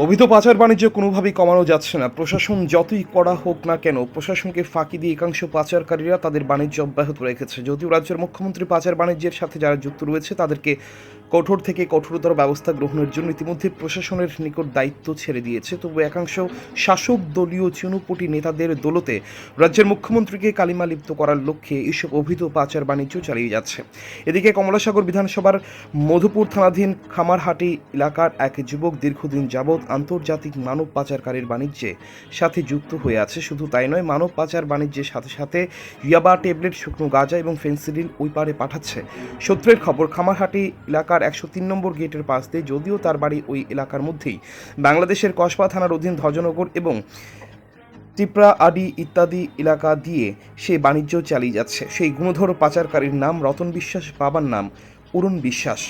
অবৈধ পাচার বাণিজ্য কোনোভাবেই কমানো যাচ্ছে না। প্রশাসন যতই করা হোক না কেন, প্রশাসনকে ফাঁকি দিয়ে একাংশ পাচারকারীরা তাদের বাণিজ্য অব্যাহত রেখেছে। যদিও রাজ্যের মুখ্যমন্ত্রী পাচার বাণিজ্যের সাথে যারা যুক্ত রয়েছে, তাদেরকে কঠোর থেকে কঠোরতর ব্যবস্থা গ্রহণের জন্য ইতিমধ্যে প্রশাসনের নিকট দায়িত্ব ছেড়ে দিয়েছে। তবু একাংশ শাসক দলীয় চুনুপটি নেতাদের দোলতে রাজ্যের মুখ্যমন্ত্রীকে কালিমা লিপ্ত করার লক্ষ্যে এইসব অবৈধ পাচার বাণিজ্য চালিয়ে যাচ্ছে। এদিকে কমলাসাগর বিধানসভার মধুপুর থানাধীন খামারহাটি এলাকার এক যুবক দীর্ঘদিন যাবৎ আন্তর্জাতিক মানব পাচারকারীর বাণিজ্যে সাথে যুক্ত হয়ে আছে। শুধু তাই নয়, মানব পাচার বাণিজ্যের সাথে সাথে ইয়াবা ট্যাবলেট, শুকনো গাঁজা এবং ফেন্সিডিল ওই পারে পাঠাচ্ছে। সূত্রের খবর, খামারহাটি এলাকার একশো তিন নম্বর গেটের পাশ দিয়ে যদিও তার বাড়ি ওই এলাকার মধ্যেই। বাংলাদেশের কসবা থানার অধীন ধ্বজনগর এবং টিপরা আডি ইত্যাদি এলাকা দিয়ে সে বাণিজ্য চালিয়ে যাচ্ছে। সেই গুণধর পাচারকারীর নাম রতন বিশ্বাস, বাবার নাম অরুণ বিশ্বাস।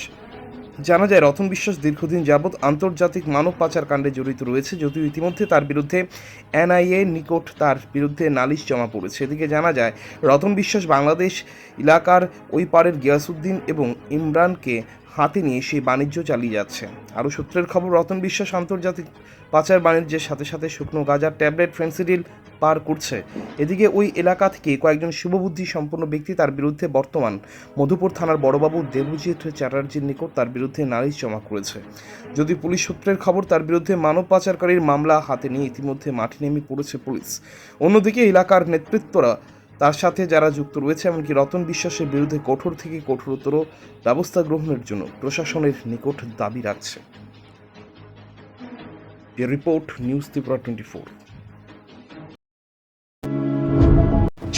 জানা যায়, রতন বিশ্বাস দীর্ঘদিন যাবৎ আন্তর্জাতিক মানব পাচার কাণ্ডে জড়িত রয়েছে, যদিও ইতিমধ্যে তার বিরুদ্ধে এনআইএ নিকট তার বিরুদ্ধে নালিশ জমা পড়েছে। এদিকে জানা যায়, রতন বিশ্বাস বাংলাদেশ এলাকার ওই পারের গিয়াসুদ্দিন এবং ইমরানকে হাতে নিয়ে সেই বাণিজ্য চালিয়ে যাচ্ছে। আরও সূত্রের খবর, রতন বিশ্বাস আন্তর্জাতিক পাচার বাণিজ্যের সাথে সাথে শুকনো গাজার ট্যাবলেট ফেন্সিডিল পার করছে। এদিকে ওই এলাকা থেকে কয়েকজন শুভবুদ্ধি সম্পন্ন ব্যক্তি তার বিরুদ্ধে বর্তমান মধুপুর থানার বড়বাবু দেবজিৎ চ্যাটার্জির নিকট তার বিরুদ্ধে নালিশ জমা করেছে। যদি পুলিশ সূত্রের খবর তার বিরুদ্ধে মানব পাচারকারীর মামলা হাতে নিয়ে ইতিমধ্যে মাঠে নেমে পড়েছে পুলিশ। অন্যদিকে এলাকার নেতৃত্বরা তার সাথে যারা যুক্ত রয়েছে, এমনকি রতন বিশ্বাসের বিরুদ্ধে কঠোর থেকে কঠোরতর ব্যবস্থা গ্রহণের জন্য প্রশাসনের নিকট দাবি রাখছে। Report news Tripura twenty four.